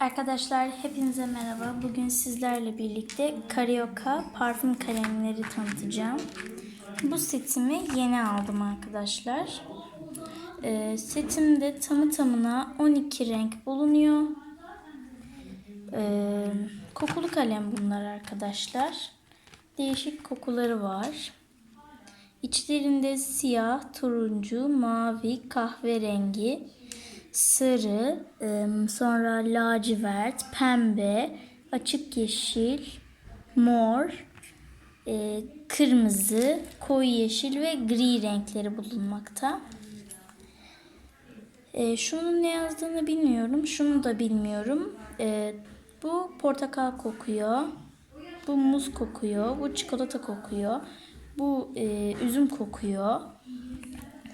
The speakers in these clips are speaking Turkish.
Arkadaşlar hepinize merhaba. Bugün sizlerle birlikte Carioca parfüm kalemleri tanıtacağım. Bu setimi yeni aldım arkadaşlar. Ee, setimde tamı tamına 12 renk bulunuyor. Ee, kokulu kalem bunlar arkadaşlar. Değişik kokuları var. İçlerinde siyah, turuncu, mavi, kahverengi, sarı, sonra lacivert, pembe, açık yeşil, mor, e, kırmızı, koyu yeşil ve gri renkleri bulunmakta. E, şunun ne yazdığını bilmiyorum. Şunu da bilmiyorum. E, bu portakal kokuyor. Bu muz kokuyor. Bu çikolata kokuyor. Bu üzüm kokuyor.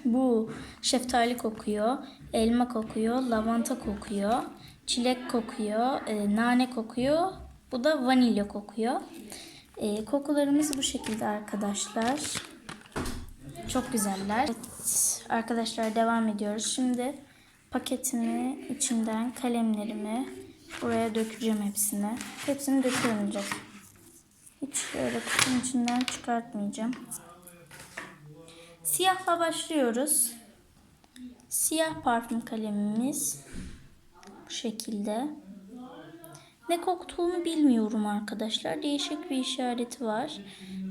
Bu şeftali kokuyor. Elma kokuyor. Lavanta kokuyor. Çilek kokuyor. e, nane kokuyor. Bu da vanilya kokuyor. E, kokularımız bu şekilde arkadaşlar. Çok güzeller. Evet, arkadaşlar devam ediyoruz. Şimdi paketimi içinden kalemlerimi buraya dökeceğim hepsini. Hepsini döküyorum. Hiç öyle kutunun içinden çıkartmayacağım. Siyahla başlıyoruz. Siyah parfüm kalemimiz bu şekilde. Ne koktuğunu bilmiyorum arkadaşlar. Değişik bir işareti var.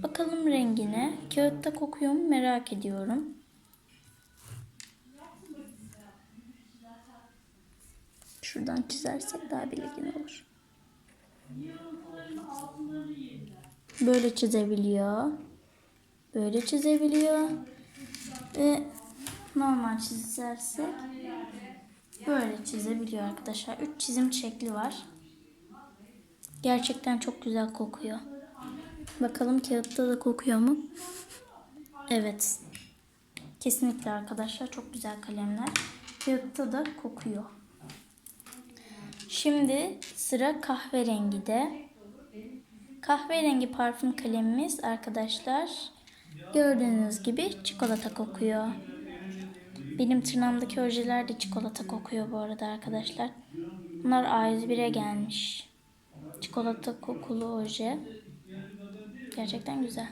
Bakalım rengine. Kağıtta kokuyor mu merak ediyorum. Şuradan çizersek daha belirgin olur. Böyle çizebiliyor. Böyle çizebiliyor. Ve normal çizersek böyle çizebiliyor arkadaşlar. Üç çizim şekli var. Gerçekten çok güzel kokuyor. Bakalım kağıtta da kokuyor mu? Evet. Kesinlikle arkadaşlar çok güzel kalemler. Kağıtta da kokuyor. Şimdi sıra kahverengide. Kahverengi parfüm kalemimiz arkadaşlar gördüğünüz gibi çikolata kokuyor. Benim tırnağımdaki ojeler de çikolata kokuyor bu arada arkadaşlar. Bunlar A101'e gelmiş. Çikolata kokulu oje. Gerçekten güzel.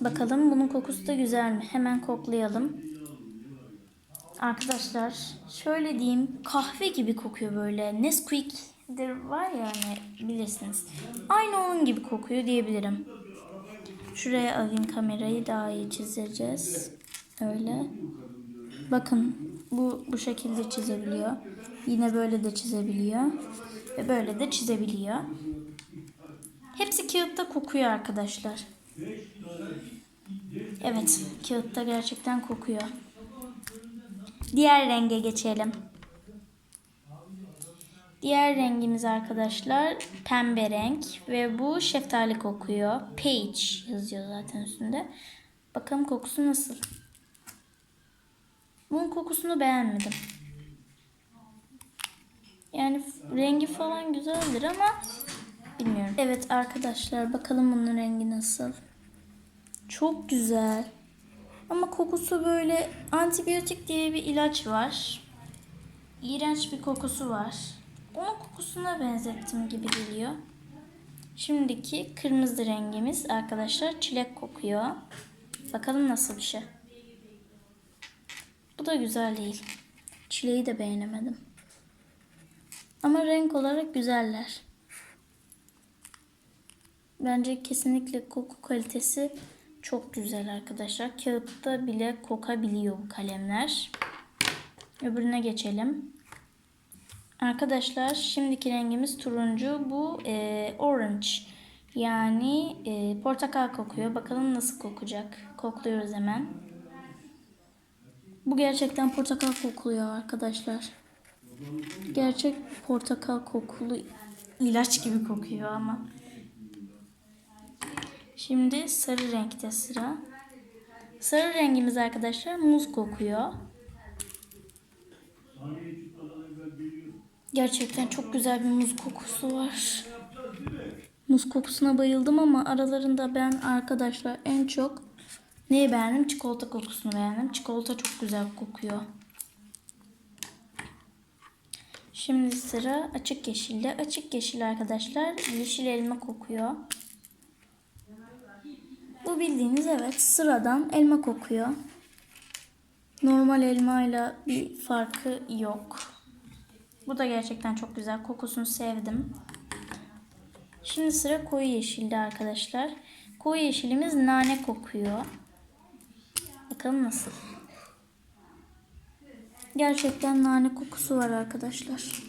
Bakalım bunun kokusu da güzel mi? Hemen koklayalım. Arkadaşlar şöyle diyeyim kahve gibi kokuyor böyle. Nesquik'dir var ya hani bilirsiniz. Aynı onun gibi kokuyor diyebilirim. Şuraya alayım kamerayı daha iyi çizeceğiz. Öyle. Bakın bu bu şekilde çizebiliyor. Yine böyle de çizebiliyor. Ve böyle de çizebiliyor. Hepsi kağıtta kokuyor arkadaşlar. Evet, kağıtta gerçekten kokuyor. Diğer renge geçelim. Diğer rengimiz arkadaşlar pembe renk ve bu şeftali kokuyor. Page yazıyor zaten üstünde. Bakalım kokusu nasıl? Bunun kokusunu beğenmedim. Yani rengi falan güzeldir ama bilmiyorum. Evet arkadaşlar bakalım bunun rengi nasıl? Çok güzel. Ama kokusu böyle antibiyotik diye bir ilaç var. İğrenç bir kokusu var. Onun kokusuna benzettim gibi geliyor. Şimdiki kırmızı rengimiz arkadaşlar çilek kokuyor. Bakalım nasıl bir şey. Bu da güzel değil. Çileği de beğenemedim. Ama renk olarak güzeller. Bence kesinlikle koku kalitesi çok güzel arkadaşlar. Kağıtta bile kokabiliyor bu kalemler. Öbürüne geçelim. Arkadaşlar şimdiki rengimiz turuncu. Bu e, orange. Yani e, portakal kokuyor. Bakalım nasıl kokacak. Kokluyoruz hemen. Bu gerçekten portakal kokuluyor arkadaşlar. Gerçek portakal kokulu ilaç gibi kokuyor ama. Şimdi sarı renkte sıra. Sarı rengimiz arkadaşlar muz kokuyor. Gerçekten çok güzel bir muz kokusu var. Muz kokusuna bayıldım ama aralarında ben arkadaşlar en çok neyi beğendim? Çikolata kokusunu beğendim. Çikolata çok güzel kokuyor. Şimdi sıra açık yeşilde. Açık yeşil arkadaşlar yeşil elma kokuyor. Bu bildiğiniz evet sıradan elma kokuyor. Normal elmayla bir farkı yok. Bu da gerçekten çok güzel. Kokusunu sevdim. Şimdi sıra koyu yeşilde arkadaşlar. Koyu yeşilimiz nane kokuyor. Bakalım nasıl. Gerçekten nane kokusu var arkadaşlar.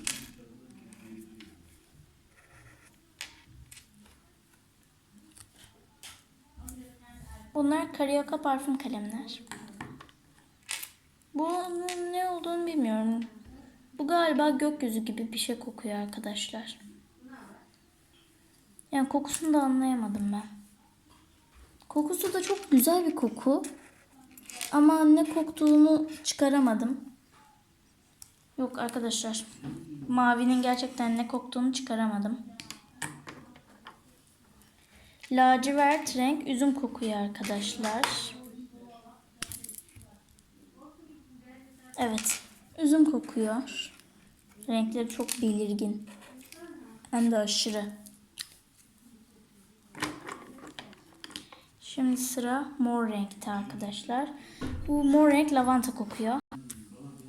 Bunlar Carioca parfüm kalemler. Bunun ne olduğunu bilmiyorum. Bu galiba gökyüzü gibi bir şey kokuyor arkadaşlar. Yani kokusunu da anlayamadım ben. Kokusu da çok güzel bir koku. Ama ne koktuğunu çıkaramadım. Yok arkadaşlar. Mavinin gerçekten ne koktuğunu çıkaramadım. Lacivert renk üzüm kokuyor arkadaşlar. Evet. Üzüm kokuyor. Renkleri çok belirgin. Hem de aşırı. Şimdi sıra mor renkte arkadaşlar. Bu mor renk lavanta kokuyor.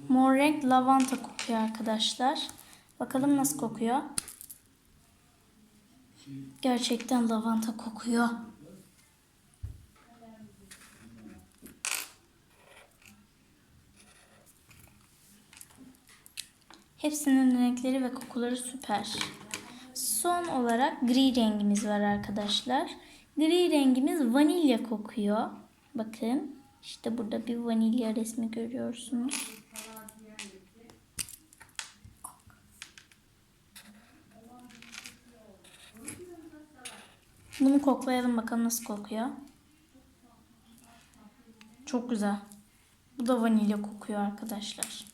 Mor renk lavanta kokuyor arkadaşlar. Bakalım nasıl kokuyor. Gerçekten lavanta kokuyor. Hepsinin renkleri ve kokuları süper. Son olarak gri rengimiz var arkadaşlar. Gri rengimiz vanilya kokuyor. Bakın işte burada bir vanilya resmi görüyorsunuz. Bunu koklayalım bakalım nasıl kokuyor. Çok güzel. Bu da vanilya kokuyor arkadaşlar.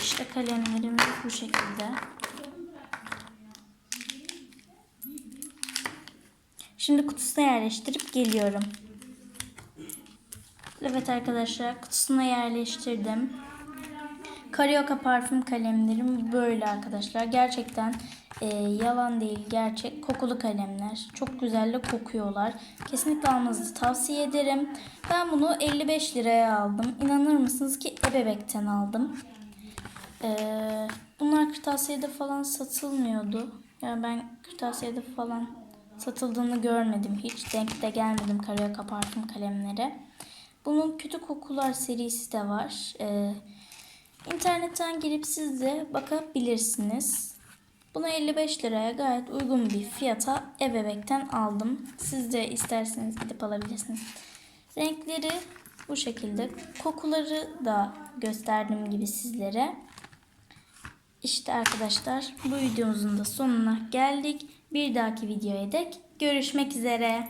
İşte kalemlerimiz bu şekilde. Şimdi kutusuna yerleştirip geliyorum. Evet arkadaşlar kutusuna yerleştirdim. Carioca parfüm kalemlerim böyle arkadaşlar. Gerçekten e, yalan değil gerçek kokulu kalemler. Çok güzel de kokuyorlar. Kesinlikle almanızı tavsiye ederim. Ben bunu 55 liraya aldım. İnanır mısınız ki ebebekten aldım. Ee, bunlar kırtasiyede falan satılmıyordu. Yani ben kırtasiyede falan satıldığını görmedim. Hiç denk de gelmedim Carioca parfüm kalemlere. Bunun kötü kokular serisi de var. Ee, internetten girip siz de bakabilirsiniz. Bunu 55 liraya gayet uygun bir fiyata ebebekten aldım. Siz de isterseniz gidip alabilirsiniz. Renkleri bu şekilde. Kokuları da gösterdiğim gibi sizlere. İşte arkadaşlar bu videomuzun da sonuna geldik. Bir dahaki videoya dek görüşmek üzere.